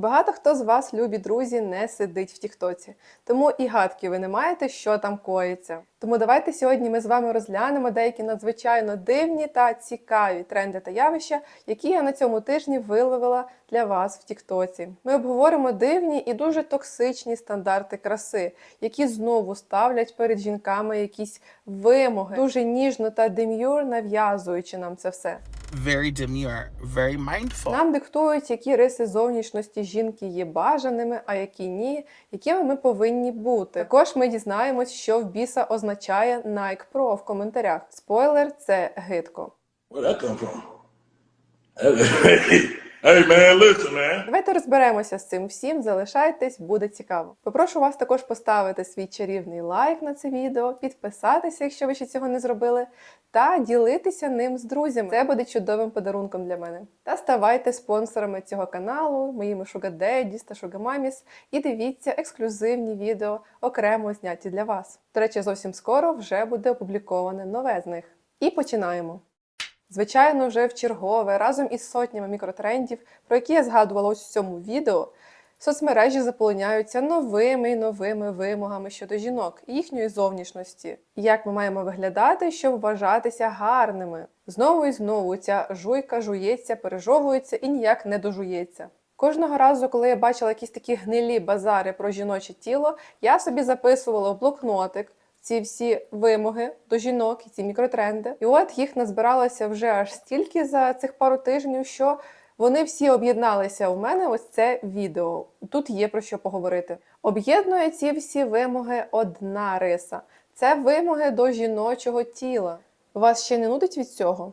Багато хто з вас, любі друзі, не сидить в Тіктоці, тому і гадки ви не маєте, що там коїться. Тому давайте сьогодні ми з вами розглянемо деякі надзвичайно дивні та цікаві тренди та явища, які я на цьому тижні виловила для вас в Тіктоці. Ми обговоримо дивні і дуже токсичні стандарти краси, які знову ставлять перед жінками якісь вимоги, дуже ніжно та дем'юр нав'язуючи нам це все. Very demure, very mindful. Нам диктують, які риси зовнішності жінки є бажаними, а які ні, якими ми повинні бути. Також ми дізнаємось, що в біса означає Nike Pro в коментарях. Спойлер, це гидко. Where that come from? hey, man, listen, man. Давайте розберемося з цим всім. Залишайтесь, буде цікаво. Попрошу вас також поставити свій чарівний лайк на це відео, підписатися, якщо ви ще цього не зробили, та ділитися ним з друзями. Це буде чудовим подарунком для мене. Та ставайте спонсорами цього каналу, моїми Daddies та Mamis, і дивіться ексклюзивні відео, окремо зняті для вас. До речі, зовсім скоро вже буде опубліковане нове з них. І починаємо. Звичайно, вже в чергове разом із сотнями мікротрендів, про які я згадувала ось в цьому відео, соцмережі заполоняються новими і новими вимогами щодо жінок і їхньої зовнішності. Як ми маємо виглядати, щоб вважатися гарними? Знову і знову ця жуйка жується, пережовується і ніяк не дожується. Кожного разу, коли я бачила якісь такі гнилі базари про жіноче тіло, я собі записувала в блокнотик ці всі вимоги до жінок і ці мікротренди. І от їх назбиралося вже аж стільки за цих пару тижнів, що вони всі об'єдналися у мене. Ось це відео. Тут є про що поговорити. Об'єднує ці всі вимоги одна риса. Це вимоги до жіночого тіла. Вас ще не нудить від цього?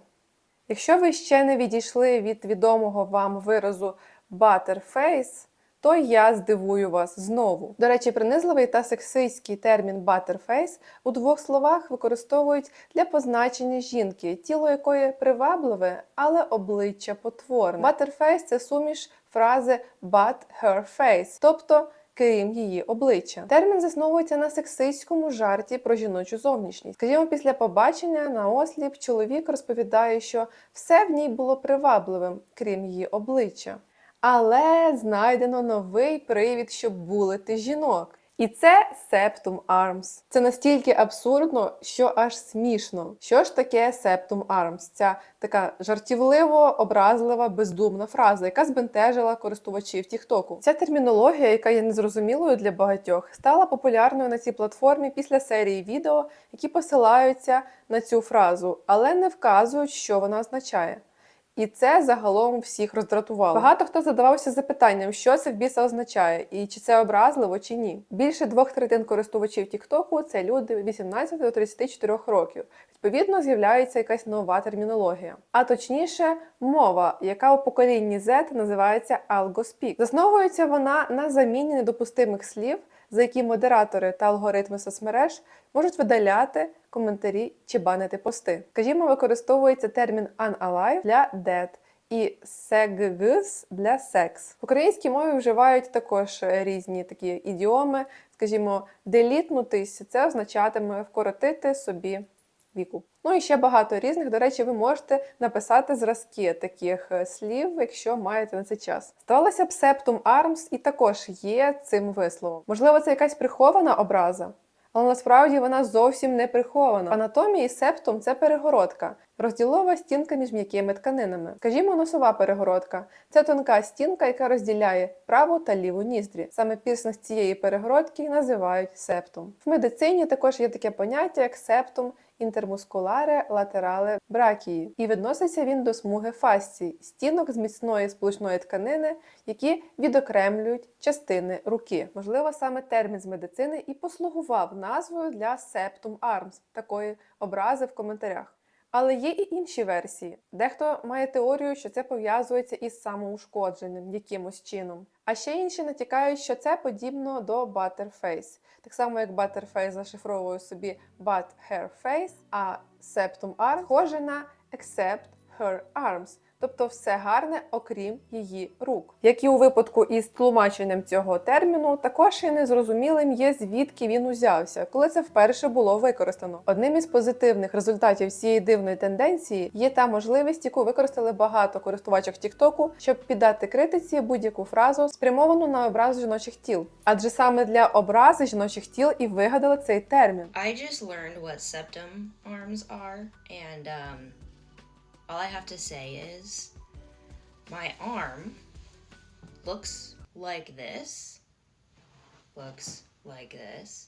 Якщо ви ще не відійшли від відомого вам виразу butterface, то я здивую вас знову. До речі, принизливий та сексистський термін butterface у двох словах використовують для позначення жінки, тіло якої привабливе, але обличчя потворне. Butterface – це суміш фрази but her face, тобто крім її обличчя. Термін засновується на сексистському жарті про жіночу зовнішність. Скажімо, після побачення на осліп чоловік розповідає, що все в ній було привабливим, крім її обличчя. Але знайдено новий привід, щоб булити жінок. І це Septum Arms. Це настільки абсурдно, що аж смішно. Що ж таке Septum Arms? Ця така жартівливо, образлива, бездумна фраза, яка збентежила користувачів Тіктоку. Ця термінологія, яка є незрозумілою для багатьох, стала популярною на цій платформі після серії відео, які посилаються на цю фразу, але не вказують, що вона означає. І це загалом всіх роздратувало. Багато хто задавався запитанням, що це в біса означає, і чи це образливо, чи ні. Більше двох третин користувачів Тіктоку це люди від 18 до 34 років. Відповідно, з'являється якась нова термінологія. А точніше, мова, яка у поколінні Z називається AlgoSpeak. Засновується вона на заміні недопустимих слів, за які модератори та алгоритми соцмереж можуть видаляти коментарі чи банити пости. Скажімо, використовується термін unalive для dead і seggs для секс. В українській мові вживають також різні такі ідіоми. Скажімо, делітнутись це означатиме вкоротити собі віку. Ну і ще багато різних. До речі, ви можете написати зразки таких е, слів, якщо маєте на це час. Здавалося б, Septum Arms і також є цим висловом. Можливо, це якась прихована образа. Але насправді вона зовсім не прихована. В анатомії септум це перегородка, розділова стінка між м'якими тканинами. Скажімо, носова перегородка це тонка стінка, яка розділяє праву та ліву ніздрі. Саме пірсинг цієї перегородки називають септум. В медицині також є таке поняття, як септум інтермускуларе латерале бракії, і відноситься він до смуги фасцій, стінок з міцної сполучної тканини, які відокремлюють частини руки. Можливо, саме термін з медицини і послугував назвою для Septum Arms, такої образи в коментарях. Але є і інші версії. Дехто має теорію, що це пов'язується із самоушкодженням якимось чином. А ще інші натякають, що це подібно до Butterface. Так само, як Butterface зашифровує собі But Her Face, а Septum Arm схоже на Except Her Arms, Тобто все гарне, окрім її рук. Як і у випадку із тлумаченням цього терміну, також і незрозумілим є звідки він узявся, коли це вперше було використано. Одним із позитивних результатів цієї дивної тенденції є та можливість, яку використали багато користувачок Тіктоку, щоб піддати критиці будь-яку фразу, спрямовану на образ жіночих тіл. Адже саме для образи жіночих тіл і вигадали цей термін. I just learned what septum arms are, and um, all I have to say is my arm looks like this, looks like this,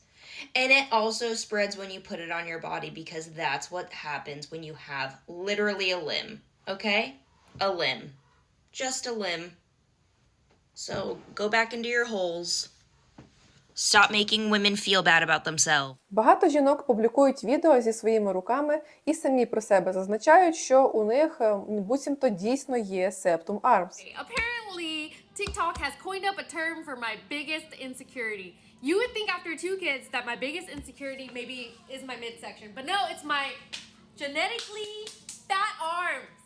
and it also spreads when you put it on your body because that's what happens when you have literally a limb, okay? A limb. Just a limb. So go back into your holes. Stop making women feel bad about themselves. Багато жінок публікують відео зі своїми руками і самі про себе зазначають, що у них е, буцімто дійсно є септум армс. Apparently, TikTok has coined up a term for my biggest insecurity. You would think after two kids that my biggest insecurity maybe is my midsection, but no, it's my genetically fat arms.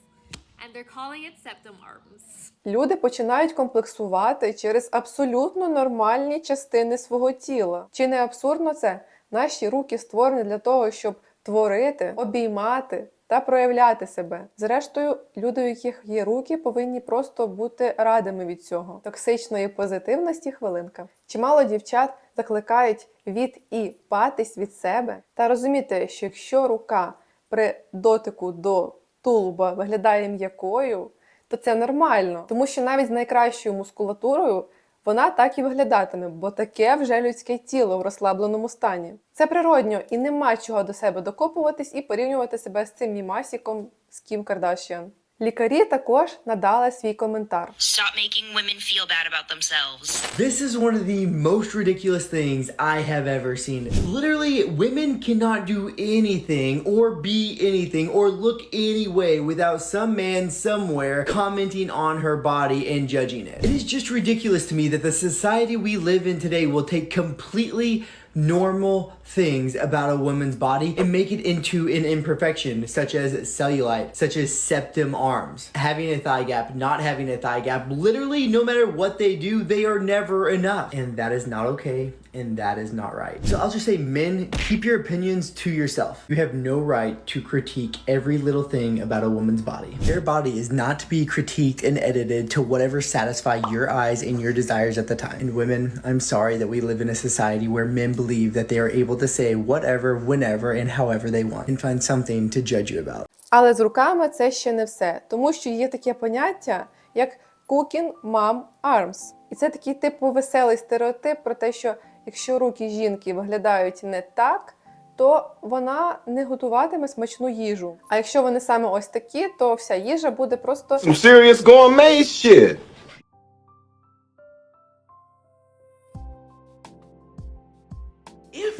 Люди починають комплексувати через абсолютно нормальні частини свого тіла. Чи не абсурдно це? Наші руки створені для того, щоб творити, обіймати та проявляти себе. Зрештою, люди, у яких є руки, повинні просто бути радими від цього. Токсичної позитивності хвилинка. Чимало дівчат закликають від і патись від себе та розуміти, що якщо рука при дотику до тулуба виглядає м'якою, то це нормально, тому що навіть з найкращою мускулатурою вона так і виглядатиме, бо таке вже людське тіло в розслабленому стані. Це природньо і нема чого до себе докопуватись і порівнювати себе з цим мімасіком з Кім Кардашіан. Лікарі також надали свій коментар. Stop making women feel bad about themselves. This is one of the most ridiculous things I have ever seen. Literally, women cannot do anything or be anything or look any way without some man somewhere commenting on her body and judging it. It is just ridiculous to me that the society we live in today will take completely normal things about a woman's body and make it into an imperfection, such as cellulite, such as septum arms. Having a thigh gap, not having a thigh gap, literally, no matter what they do, they are never enough. And that is not okay, and that is not right. So I'll just say, men, keep your opinions to yourself. You have no right to critique every little thing about a woman's body. Their body is not to be critiqued and edited to whatever satisfy your eyes and your desires at the time. And women, I'm sorry that we live in a society where men believe that they are able to say whatever, whenever, and however they want and find something to judge you about. Але з руками це ще не все, тому що є таке поняття, як cooking mom arms. І це такий типу веселий стереотип про те, що якщо руки жінки виглядають не так, то вона не готуватиме смачну їжу. А якщо вони саме ось такі, то вся їжа буде просто Some serious gourmet shit.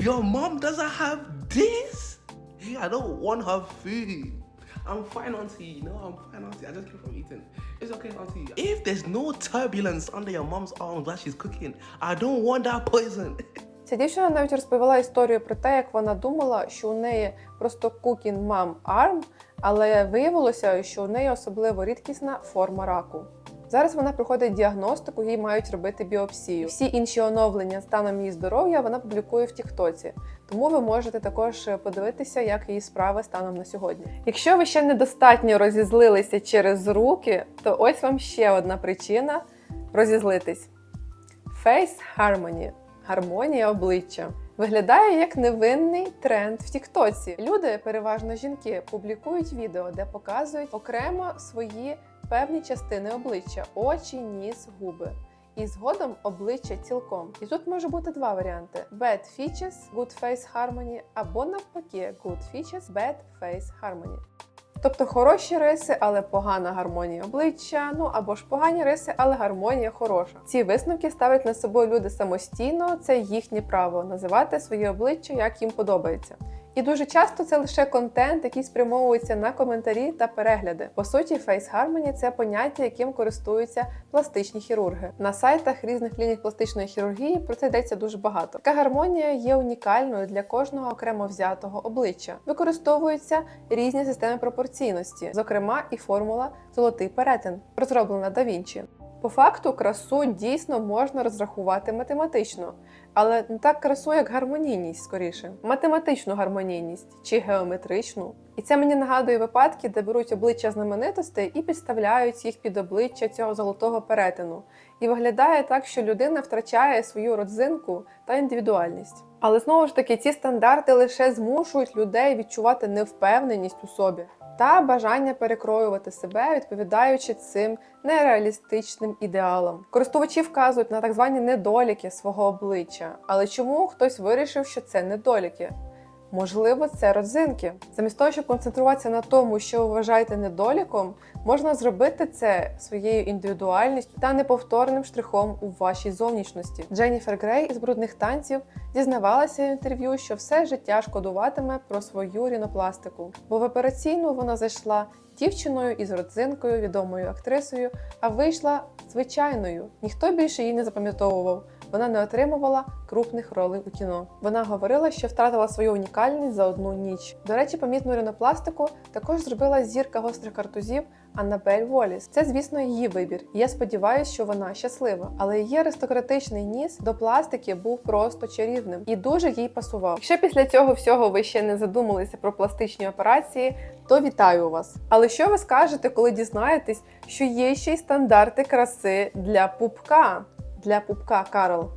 Your mom doesn't have this, hey, I don't want her food. I'm fine, auntie. No, I'm fine, auntie. I just came from eating. It's okay, auntie. If there's no turbulence under your mom's arms while she's cooking, I don't want that poison. Ця дівчина навіть розповіла історію про те, як вона думала, що у неї просто cooking mom arm, але виявилося, що у неї особливо рідкісна форма раку. Зараз вона проходить діагностику, їй мають робити біопсію. Всі інші оновлення станом її здоров'я вона публікує в Тіктоці. Тому ви можете також подивитися, як її справи станом на сьогодні. Якщо ви ще недостатньо розізлилися через руки, то ось вам ще одна причина розізлитись. Face Harmony – гармонія обличчя. Виглядає як невинний тренд в Тіктоці. Люди, переважно жінки, публікують відео, де показують окремо свої певні частини обличчя: очі, ніс, губи. І згодом обличчя цілком. І тут може бути два варіанти: Bad Features, Good Face Harmony, або навпаки Good Features, Bad Face Harmony. Тобто хороші риси, але погана гармонія обличчя, ну або ж погані риси, але гармонія хороша. Ці висновки ставлять на собою люди самостійно, це їхнє право називати своє обличчя як їм подобається. І дуже часто це лише контент, який спрямовується на коментарі та перегляди. По суті, Face Harmony – це поняття, яким користуються пластичні хірурги. На сайтах різних клінік пластичної хірургії про це йдеться дуже багато. Така гармонія є унікальною для кожного окремо взятого обличчя. Використовуються різні системи пропорційності, зокрема і формула золотий перетин, розроблена Вінчі. По факту, красу дійсно можна розрахувати математично, але не так красу, як гармонійність скоріше. Математичну гармонійність чи геометричну. І це мені нагадує випадки, де беруть обличчя знаменитостей і підставляють їх під обличчя цього золотого перетину. І виглядає так, що людина втрачає свою родзинку та індивідуальність. Але знову ж таки, ці стандарти лише змушують людей відчувати невпевненість у собі та бажання перекроювати себе, відповідаючи цим нереалістичним ідеалам. Користувачі вказують на так звані недоліки свого обличчя, але чому хтось вирішив, що це недоліки? Можливо, це родзинки. Замість того, щоб концентруватися на тому, що ви вважаєте недоліком, можна зробити це своєю індивідуальністю та неповторним штрихом у вашій зовнішності. Дженніфер Грей із брудних танців дізнавалася в інтерв'ю, що все життя шкодуватиме про свою рінопластику, бо в операційну вона зайшла дівчиною із родзинкою, відомою актрисою, а вийшла звичайною. Ніхто більше її не запам'ятовував. Вона не отримувала крупних ролей у кіно. Вона говорила, що втратила свою унікальність за одну ніч. До речі, помітну рінопластику також зробила зірка гострих картузів Аннабель Воліс. Це, звісно, її вибір. Я сподіваюся, що вона щаслива. Але її аристократичний ніс до пластики був просто чарівним і дуже їй пасував. Якщо після цього всього ви ще не задумалися про пластичні операції, то вітаю вас. Але що ви скажете, коли дізнаєтесь, що є ще й стандарти краси для пупка? Для пупка, Карл.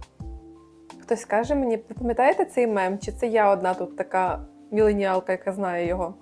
Хтось скаже мені, пам'ятаєте цей мем? Чи це я одна тут така міленіалка, яка знає його?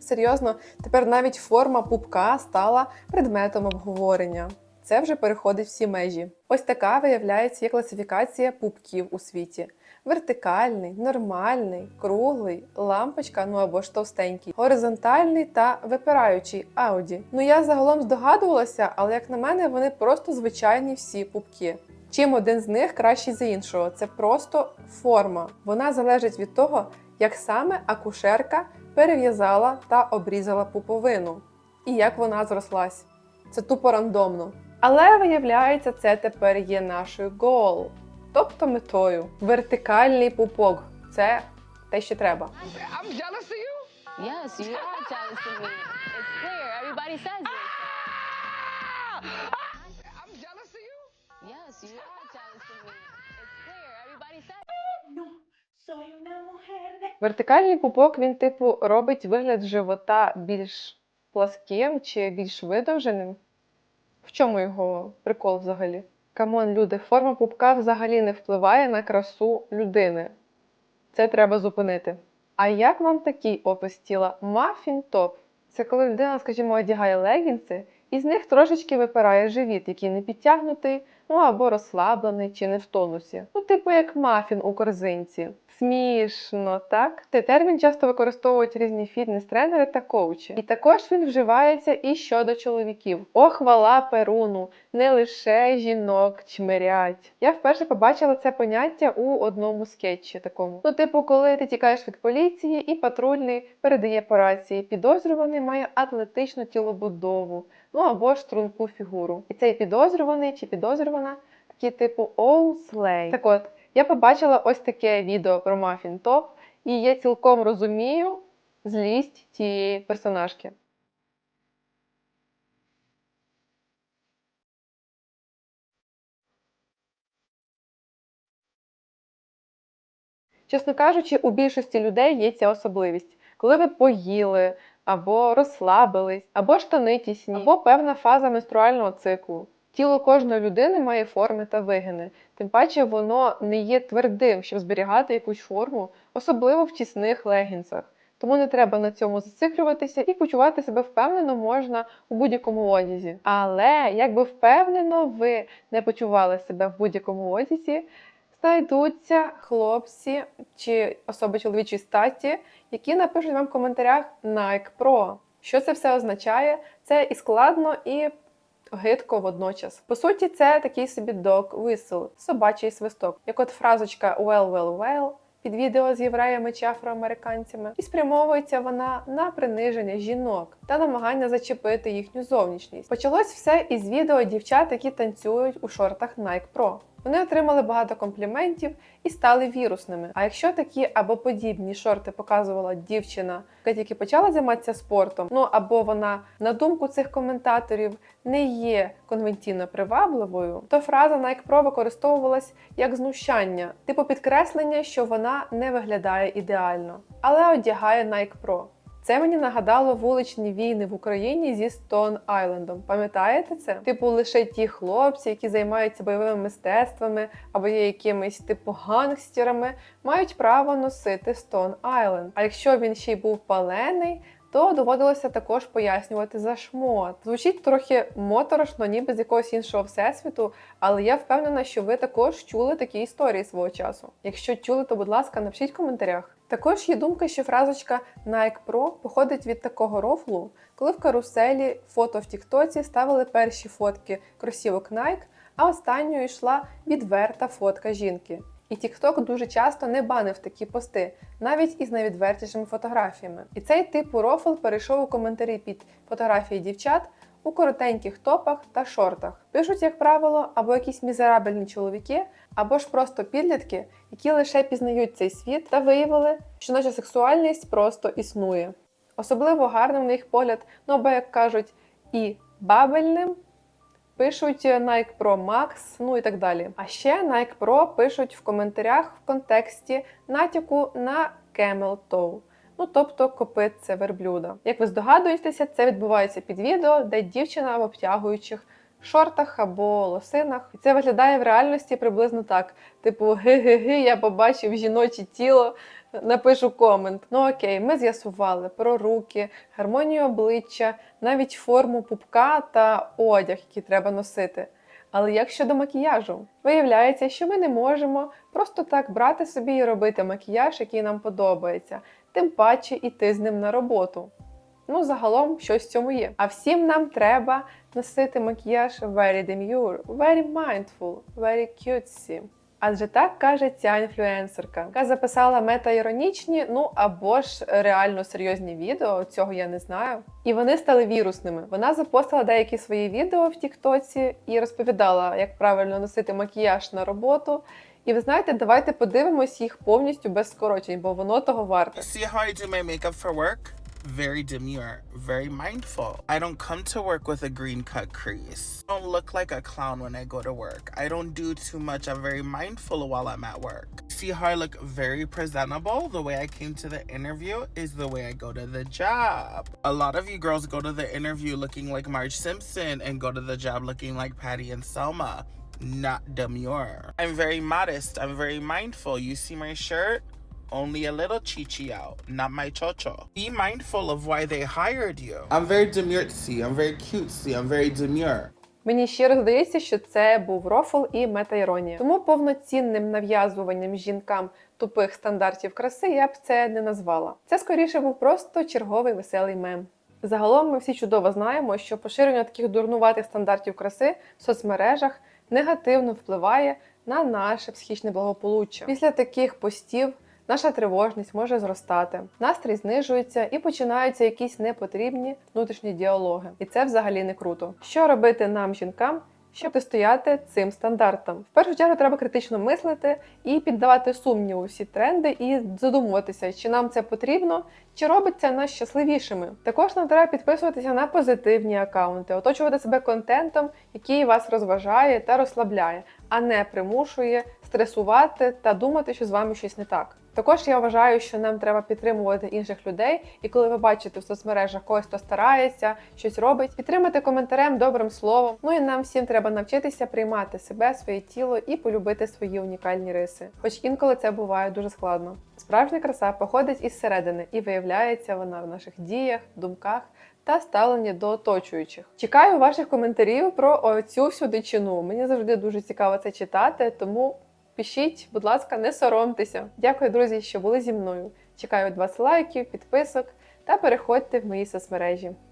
Серйозно, тепер навіть форма пупка стала предметом обговорення. Це вже переходить всі межі. Ось така виявляється є класифікація пупків у світі: вертикальний, нормальний, круглий, лампочка, ну або ж товстенький, горизонтальний та випираючий ауді. Ну я загалом здогадувалася, але як на мене, вони просто звичайні всі пупки. Чим один з них кращий за іншого? Це просто форма. Вона залежить від того, як саме акушерка перев'язала та обрізала пуповину, і як вона зрослась. Це тупо рандомно. Але виявляється, це тепер є нашою goal, тобто метою. Вертикальний пупок це те, що треба. Yes, you are jealous of me. It's clear. Everybody says it. Вертикальний пупок він, типу, робить вигляд живота більш пласким чи більш видовженим. В чому його прикол взагалі? Камон, люди, форма пупка взагалі не впливає на красу людини. Це треба зупинити. А як вам такий опис тіла? Мафін топ. Це коли людина, скажімо, одягає легінси, і з них трошечки випирає живіт, який не підтягнутий, ну або розслаблений чи не в тонусі. Ну, типу як мафін у корзинці. Смішно, так? Цей термін часто використовують різні фітнес-тренери та коучі. І також він вживається і щодо чоловіків. О, хвала Перуну! Не лише жінок чмирять. Я вперше побачила це поняття у одному скетчі такому. Ну, типу, коли ти тікаєш від поліції, і патрульний передає по рації. Підозрюваний має атлетичну тілобудову, ну або ж струнку фігуру. І цей підозрюваний чи підозрювана такі типу оу слей. Так от. Я побачила ось таке відео про Мафін Топ, і я цілком розумію злість цієї персонажки. Чесно кажучи, у більшості людей є ця особливість. Коли ви поїли, або розслабились, або штани тісні, або певна фаза менструального циклу. Тіло кожної людини має форми та вигини. Тим паче воно не є твердим, щоб зберігати якусь форму, особливо в тісних легінсах. Тому не треба на цьому зациклюватися і почувати себе впевнено можна у будь-якому одязі. Але якби впевнено ви не почували себе в будь-якому одязі, знайдуться хлопці чи особи чоловічої статі, які напишуть вам в коментарях Nike Pro. Що це все означає? Це і складно, і гидко водночас. По суті, це такий собі док висел, собачий свисток. Як от фразочка well, well, well, під відео з євреями чи афроамериканцями, і спрямовується вона на приниження жінок та намагання зачепити їхню зовнішність. Почалось все із відео дівчат, які танцюють у шортах Nike Pro. Вони отримали багато компліментів і стали вірусними. А якщо такі або подібні шорти показувала дівчина, яка тільки почала займатися спортом, ну або вона, на думку цих коментаторів, не є конвенційно привабливою, то фраза Nike Pro використовувалась як знущання, типу підкреслення, що вона не виглядає ідеально, але одягає Nike Pro. Це мені нагадало вуличні війни в Україні зі Стон Айлендом. Пам'ятаєте це? Типу, лише ті хлопці, які займаються бойовими мистецтвами або є якимись типу гангстерами, мають право носити Стон Айленд. А якщо він ще й був палений, то доводилося також пояснювати за шмот. Звучить трохи моторошно, ніби з якогось іншого всесвіту, але я впевнена, що ви також чули такі історії свого часу. Якщо чули, то будь ласка, напишіть в коментарях. Також є думка, що фразочка Nike Pro походить від такого рофлу, коли в каруселі фото в Тіктоці ставили перші фотки кросівок Nike, а останньою йшла відверта фотка жінки. І TikTok дуже часто не банив такі пости, навіть із найвідвертішими фотографіями. І цей типу рофл перейшов у коментарі під фотографії дівчат у коротеньких топах та шортах. Пишуть, як правило, або якісь мізерабельні чоловіки, або ж просто підлітки, які лише пізнають цей світ та виявили, що наша сексуальність просто існує. Особливо гарним на їх погляд, ну або як кажуть, і бабельним. Пишуть Nike Pro Max, ну і так далі. А ще Nike Pro пишуть в коментарях в контексті натяку на Camel Toe. Ну, тобто копитце верблюда. Як ви здогадуєтеся, це відбувається під відео, де дівчина в обтягуючих шортах або лосинах. І це виглядає в реальності приблизно так: типу, ги-ги-ги, я побачив жіноче тіло, напишу комент. Ну окей, ми з'ясували про руки, гармонію обличчя, навіть форму пупка та одяг, який треба носити. Але як щодо макіяжу? Виявляється, що ми не можемо просто так брати собі і робити макіяж, який нам подобається, тим паче іти з ним на роботу. Ну, загалом щось в цьому є. А всім нам треба носити макіяж very demure, very mindful, very cutesy. Адже так каже ця інфлюенсерка, яка записала мета-іронічні, ну або ж реально серйозні відео, цього я не знаю. І вони стали вірусними. Вона запостила деякі свої відео в Тіктоці і розповідала, як правильно носити макіяж на роботу. І ви знаєте, давайте подивимось їх повністю без скорочень, бо воно того варте. See how I do my makeup for work? Very demure, very mindful. I don't come to work with a green cut crease. I don't look like a clown when I go to work. I don't do too much. I'm very mindful while I'm at work. See how I look very presentable? The way I came to the interview is the way I go to the job. A lot of you girls go to the interview looking like Marge Simpson and go to the job looking like Patty and Selma. Not demure. I'm very modest. I'm very mindful. You see my shirt? Only a little chichi out, not my chocho. Be mindful of why they hired you. I'm very demurtsy. I'm very cutesy. I'm very demure. Мені щиро здається, що це був рофл і мета-іронія. Тому повноцінним нав'язуванням жінкам тупих стандартів краси я б це не назвала. Це скоріше був просто черговий веселий мем. Загалом ми всі чудово знаємо, що поширення таких дурнуватих стандартів краси в соцмережах негативно впливає на наше психічне благополуччя. Після таких постів наша тривожність може зростати, настрій знижується і починаються якісь непотрібні внутрішні діалоги. І це взагалі не круто. Що робити нам, жінкам? Щоб протистояти цим стандартам, в першу чергу треба критично мислити і піддавати сумніву всі тренди, і задумуватися, чи нам це потрібно, чи робить це нас щасливішими. Також нам треба підписуватися на позитивні акаунти, оточувати себе контентом, який вас розважає та розслабляє, а не примушує стресувати та думати, що з вами щось не так. Також я вважаю, що нам треба підтримувати інших людей, і коли ви бачите в соцмережах когось, хто старається, щось робить, підтримати коментарем, добрим словом. Ну і нам всім треба навчитися приймати себе, своє тіло і полюбити свої унікальні риси. Хоч інколи це буває дуже складно. Справжня краса походить із середини і виявляється вона в наших діях, думках. Та ставлення до оточуючих. Чекаю ваших коментарів про цю всю дичину. Мені завжди дуже цікаво це читати, тому Пишіть, будь ласка, не соромтеся. Дякую, друзі, що були зі мною. Чекаю від вас лайків, підписок та переходьте в мої соцмережі.